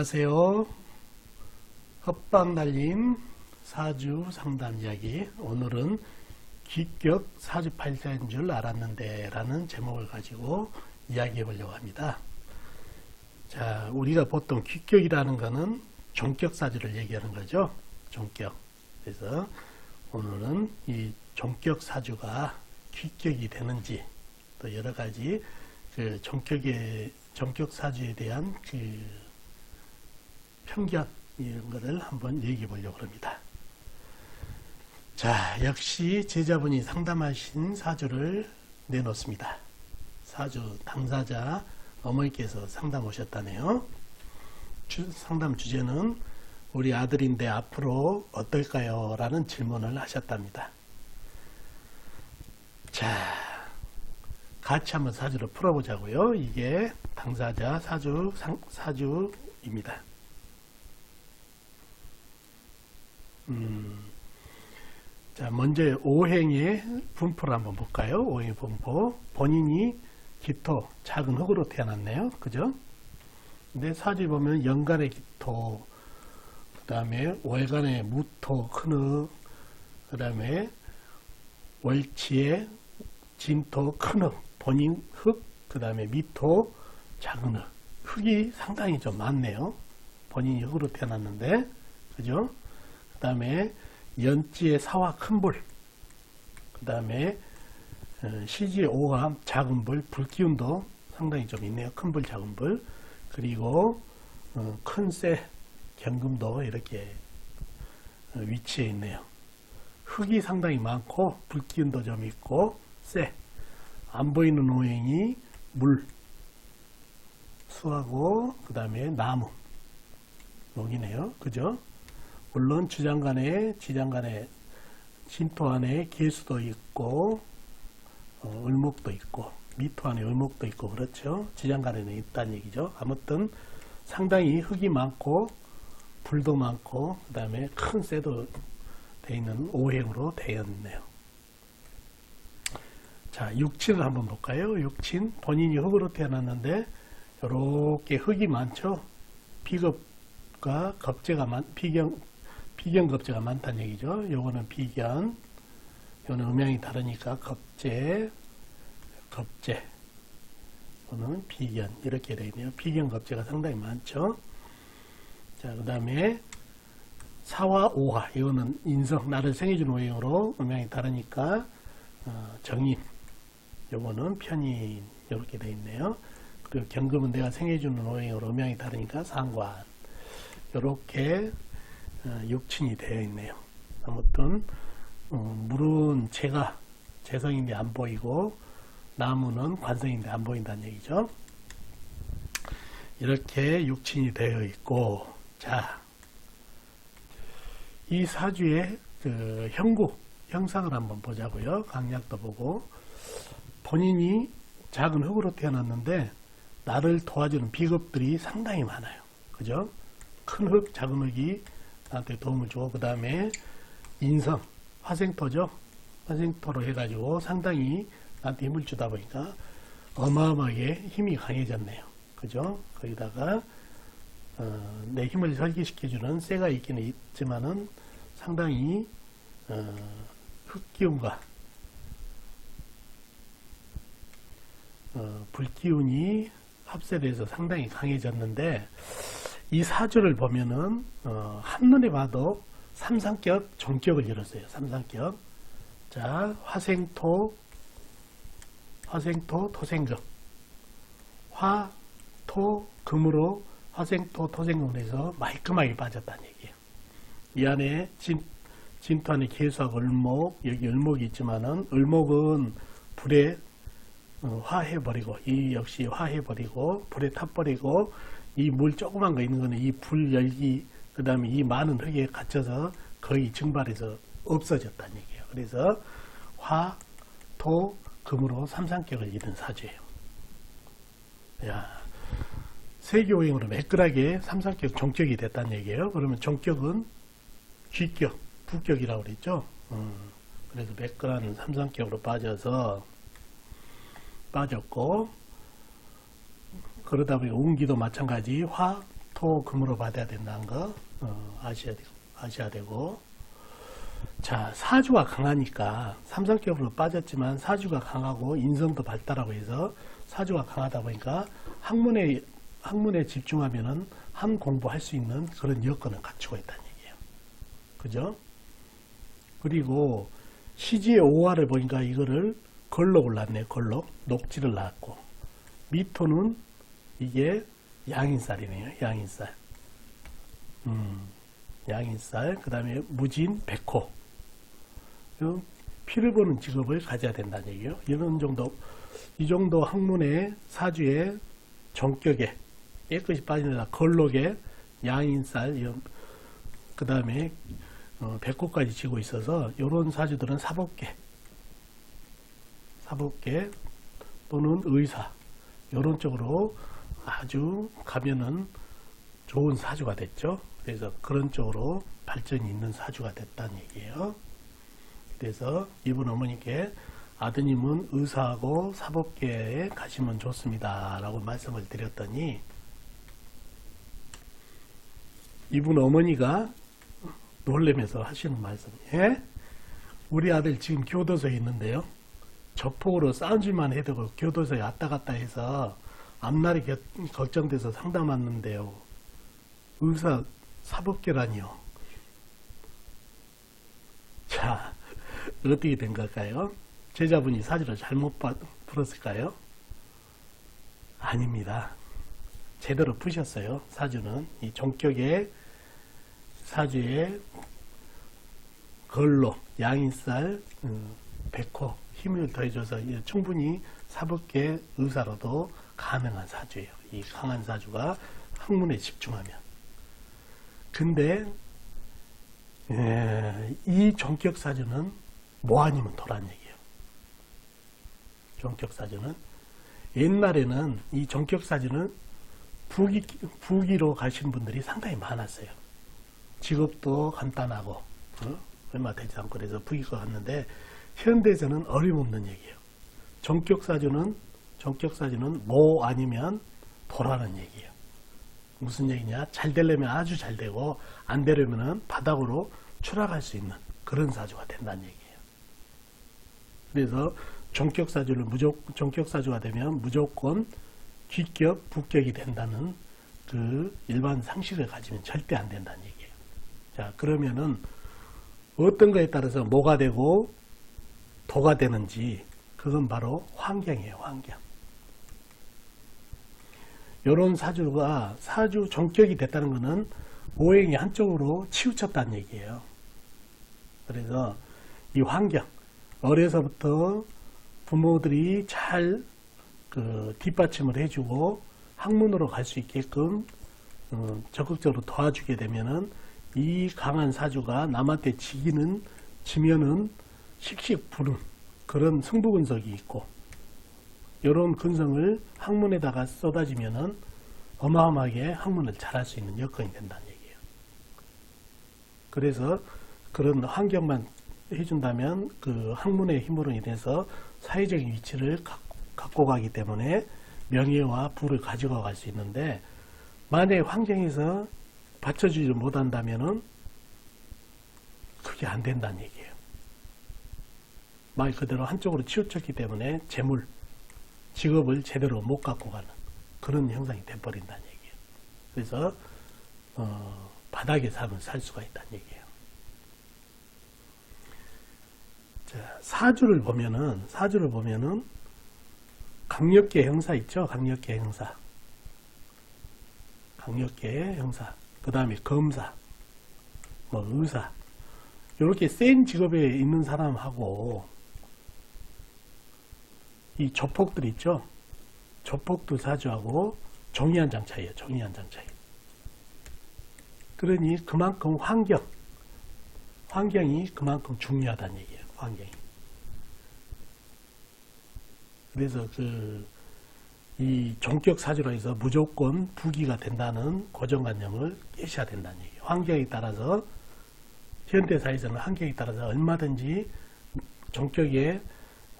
안녕하세요. 헛방 날림 사주 상담 이야기. 오늘은 기격 사주 팔자인 줄 알았는데 라는 제목을 가지고 이야기해 보려고 합니다. 자, 우리가 보통 기격이라는 거는 종격 사주를 얘기하는 거죠. 종격. 그래서 오늘은 이 종격 사주가 기격이 되는지 또 여러 가지 그 종격의 종격 사주에 대한 그 편견 이런 거를 한번 얘기해 보려고 합니다. 자, 역시 제자분이 상담하신 사주를 내놓습니다. 사주 당사자 어머니께서 상담 오셨다네요. 주- 상담 주제는 우리 아들인데 앞으로 어떨까요? 라는 질문을 하셨답니다. 자, 같이 한번 사주를 풀어보자고요. 이게 당사자 사주 상, 사주입니다. 음, 자, 먼저 오행의 분포를 한번 볼까요? 오행의 분포. 본인이 기토, 작은 흙으로 태어났네요. 그죠? 근데 사주에 보면 연간의 기토, 그 다음에 월간의 무토, 큰 흙, 그 다음에 월치의 진토, 큰 흙, 본인 흙, 그 다음에 미토, 작은 흙. 흙이 상당히 좀 많네요. 본인이 흙으로 태어났는데, 그죠? 그 다음에 연지의 사화 큰 불, 그 다음에 시지의 오감 작은 불, 불기운도 상당히 좀 있네요. 큰 불, 작은 불. 그리고 어, 큰쇠, 경금도 이렇게 어, 위치해 있네요. 흙이 상당히 많고 불기운도 좀 있고 쇠. 안 보이는 오행이 물, 수하고 그 다음에 나무, 여기네요. 그죠? 물론 주장간에 지장간에 진토 안에 개수도 있고 어, 을목도 있고 미토 안에 을목도 있고 그렇죠. 지장 간에는 있다는 얘기죠. 아무튼 상당히 흙이 많고 불도 많고 그 다음에 큰 쇠도 돼 있는 오행으로 되어 있네요. 자, 육친을 한번 볼까요? 육친 본인이 흙으로 태어났는데 이렇게 흙이 많죠. 비겁과 겁재가 많 비경 비견 겁재가 많다는 얘기죠. 요거는 비견, 요거는 음양이 다르니까 겁재, 겁재, 요거는 비견 이렇게 되어 있네요. 비견 겁재가 상당히 많죠. 자, 그 다음에 사화 오화 이거는 인성 나를 생해준 오행으로 음양이 다르니까 어, 정인 요거는 편인 이렇게 되어 있네요. 그리고 경금은 내가 생해주는 오행으로 음양이 다르니까 상관 이렇게 어, 육친이 되어 있네요. 아무튼 어, 물은 제가 재성인데 안 보이고 나무는 관성인데 안 보인다는 얘기죠. 이렇게 육친이 되어 있고 자, 이 사주의 그 형구 형상을 한번 보자고요. 강약도 보고 본인이 작은 흙으로 태어났는데 나를 도와주는 비겁들이 상당히 많아요. 그죠? 큰 흙, 작은 흙이 나한테 도움을 주고 그 다음에 인성, 화생토죠. 화생토로 해가지고 상당히 나한테 힘을 주다 보니까 어마어마하게 힘이 강해졌네요. 그죠? 거기다가 어, 내 힘을 설계시켜주는 쇠가 있기는 있지만은 상당히 어, 흙기운과 어, 불기운이 합세돼서 상당히 강해졌는데 이 사주를 보면은 어, 한눈에 봐도 삼상격 종격을 이뤘어요. 삼상격. 자, 화생토, 화생토, 토생금. 화, 토, 금으로 화생토, 토생금을 해서 말끔하게 빠졌다는 얘기예요. 이 안에 진, 진토 안에 개수하고 을목, 여기 을목이 있지만은 을목은 불에 어, 화해버리고, 이 역시 화해버리고, 불에 타버리고, 이 물 조그만 거 있는 거는 이 불 열기, 그 다음에 이 많은 흙에 갇혀서 거의 증발해서 없어졌다는 얘기예요. 그래서 화, 토, 금으로 삼상격을 이룬 사주예요. 야, 세교오행으로 매끈하게 삼상격 종격이 됐다는 얘기예요. 그러면 종격은 쥐격, 부격이라고 그랬죠. 음, 그래서 매끈한 삼상격으로 빠져서 빠졌고 그러다 보니 운기도 마찬가지 화, 토, 금으로 받아야 된다는 거 어, 아셔야 되고, 아셔야 되고. 자, 사주가 강하니까 삼성격으로 빠졌지만 사주가 강하고 인성도 발달하고 해서 사주가 강하다 보니까 학문에 학문에 집중하면은 한 공부할 수 있는 그런 여건을 갖추고 있다는 얘기예요. 그죠? 그리고 시지의 오화를 보니까 이거를 걸로 골랐네. 걸로 녹지를 낳았고 미토는 이게 양인살이네요. 양인살. 음, 양인살. 그 다음에 무진, 백호. 이 피를 보는 직업을 가져야 된다는 얘기예요. 이런 정도, 이 정도 학문의 사주의 정격에 깨끗이 빠지는 걸록에 양인살, 그 다음에 어, 백호까지 지고 있어서 이런 사주들은 사법계, 사법계 또는 의사 이런 쪽으로 아주 가면은 좋은 사주가 됐죠. 그래서 그런 쪽으로 발전이 있는 사주가 됐다는 얘기예요. 그래서 이분 어머니께 아드님은 의사하고 사법계에 가시면 좋습니다. 라고 말씀을 드렸더니 이분 어머니가 놀래면서 하시는 말씀. 예? 우리 아들 지금 교도소에 있는데요. 저폭으로 싸움질만 해도 교도소에 왔다 갔다 해서 앞날이 겨- 걱정돼서 상담 왔는데요. 의사 사법계라니요. 자, 어떻게 된 걸까요? 제자분이 사주를 잘못 봐- 풀었을까요? 아닙니다. 제대로 푸셨어요. 사주는 이 종격의 사주에 걸로 양인살 음, 백호 힘을 더해줘서 이 충분히 사법계 의사로도 가능한 사주예요. 이 강한 사주가 학문에 집중하면. 근데 예, 이 종격 사주는 뭐 아니면 도란 얘기예요. 종격 사주는 옛날에는 이 종격 사주는 부기 부기로 가신 분들이 상당히 많았어요. 직업도 간단하고 어? 얼마 되지 않고 그래서 부기가 갔는데 현대에서는 어림없는 얘기예요. 전격 사주는 전격 사주는 뭐 아니면 도라는 얘기예요. 무슨 얘기냐? 잘 되려면 아주 잘 되고 안 되려면은 바닥으로 추락할 수 있는 그런 사주가 된다는 얘기예요. 그래서 전격 사주를 무조 전격 사주가 되면 무조건 귀격 부격이 된다는 그 일반 상식을 가지면 절대 안 된다는 얘기예요. 자, 그러면은 어떤 거에 따라서 뭐가 되고 도가 되는지 그건 바로 환경이에요, 환경. 요런 사주가 사주 정격이 됐다는 것은 오행이 한쪽으로 치우쳤다는 얘기예요. 그래서 이 환경, 어려서부터 부모들이 잘 그 뒷받침을 해주고 학문으로 갈 수 있게끔 어, 적극적으로 도와주게 되면은 이 강한 사주가 남한테 지기는 지면은 씩씩 부는 그런 승부근석이 있고 이런 근성을 학문에다가 쏟아지면은 어마어마하게 학문을 잘할 수 있는 여건이 된다는 얘기예요. 그래서 그런 환경만 해준다면 그 학문의 힘으로 인해서 사회적인 위치를 갖고, 가기 때문에 명예와 부를 가져가 갈 수 있는데 만약에 환경에서 받쳐주지 못한다면은 그게 안 된다는 얘기예요. 말 그대로 한쪽으로 치우쳤기 때문에 재물, 직업을 제대로 못 갖고 가는 그런 형상이 돼버린다는 얘기예요. 그래서 어, 바닥에 살면 살 수가 있다는 얘기예요. 자, 사주를 보면은 사주를 보면은 강력계 형사 있죠? 강력계 형사. 강력계 형사. 그 다음에 검사, 뭐 의사. 이렇게 센 직업에 있는 사람하고 이 조폭들 있죠? 조폭도 사주하고 종이 한장 차이에요. 종이 한장 차이. 그러니 그만큼 환경, 환경이 그만큼 중요하다는 얘기예요. 환경이. 그래서 그, 이 종격 사주로 해서 무조건 부기가 된다는 고정관념을 깨셔야 된다는 얘기예요. 환경에 따라서, 현대사회에서는 환경에 따라서 얼마든지 종격의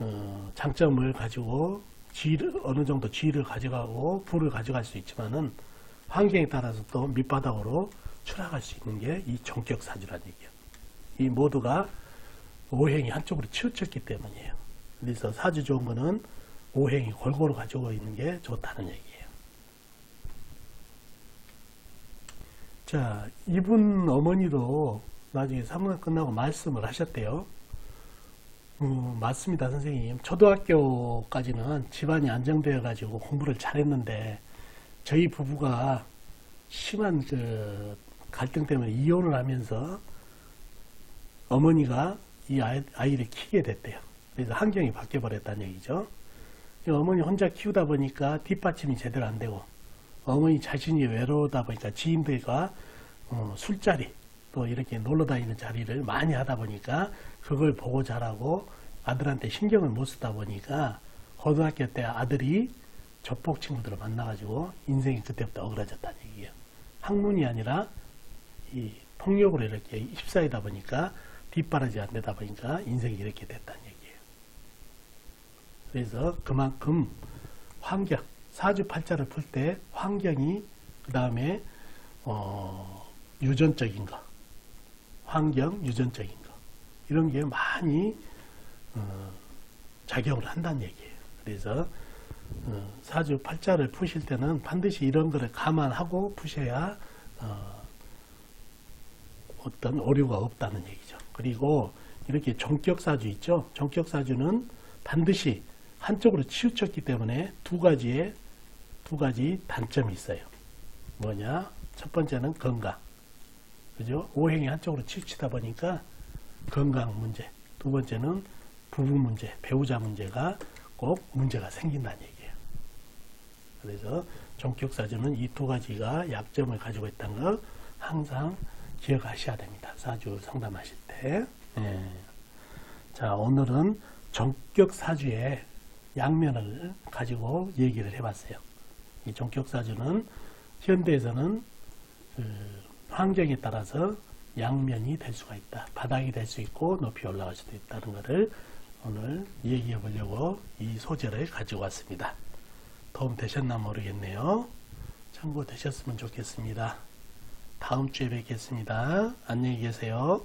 어, 장점을 가지고 지위를, 어느 정도 지위를 가져가고 부를 가져갈 수 있지만은 환경에 따라서 또 밑바닥으로 추락할 수 있는 게이 종격 사주라는 얘기예요. 이 모두가 오행이 한쪽으로 치우쳤기 때문이에요. 그래서 사주 좋은 거는 오행이 골고루 가지고 있는 게 좋다는 얘기예요. 자, 이분 어머니도 나중에 상담 끝나고 말씀을 하셨대요. 음, 맞습니다, 선생님. 초등학교까지는 집안이 안정되어 가지고 공부를 잘했는데 저희 부부가 심한 그 갈등 때문에 이혼을 하면서 어머니가 이 아이, 아이를 키게 됐대요. 그래서 환경이 바뀌어 버렸다는 얘기죠. 이 어머니 혼자 키우다 보니까 뒷받침이 제대로 안 되고 어머니 자신이 외로우다 보니까 지인들과 어, 술자리 또 이렇게 놀러 다니는 자리를 많이 하다 보니까 그걸 보고 자라고 아들한테 신경을 못 쓰다 보니까 고등학교 때 아들이 조폭 친구들을 만나가지고 인생이 그때부터 어그러졌다는 얘기예요. 학문이 아니라 이 폭력으로 이렇게 휩싸이다 보니까 뒷바라지 안 되다 보니까 인생이 이렇게 됐다는 얘기예요. 그래서 그만큼 환경, 사주팔자를 풀 때 환경이 그 다음에 어, 유전적인 거, 환경 유전적인 거 이런 게 많이 어, 작용을 한다는 얘기예요. 그래서 어, 사주 팔자를 푸실 때는 반드시 이런 거를 감안하고 푸셔야 어, 어떤 오류가 없다는 얘기죠. 그리고 이렇게 종격사주 있죠. 종격사주는 반드시 한쪽으로 치우쳤기 때문에 두 가지의 두 가지 단점이 있어요. 뭐냐? 첫 번째는 건강. 그죠? 오행이 한쪽으로 치우치다 보니까 건강 문제. 두 번째는 부부 문제, 배우자 문제가 꼭 문제가 생긴다는 얘기예요. 그래서 종격사주는 이 두 가지가 약점을 가지고 있다는 걸 항상 기억하셔야 됩니다. 사주 상담하실 때. 예. 자, 오늘은 종격사주의 양면을 가지고 얘기를 해봤어요. 이 종격사주는 현대에서는 그 환경에 따라서 양면이 될 수가 있다. 바닥이 될 수 있고 높이 올라갈 수도 있다는 것을 오늘 얘기해 보려고 이 소재를 가지고 왔습니다. 도움 되셨나 모르겠네요. 참고 되셨으면 좋겠습니다. 다음 주에 뵙겠습니다. 안녕히 계세요.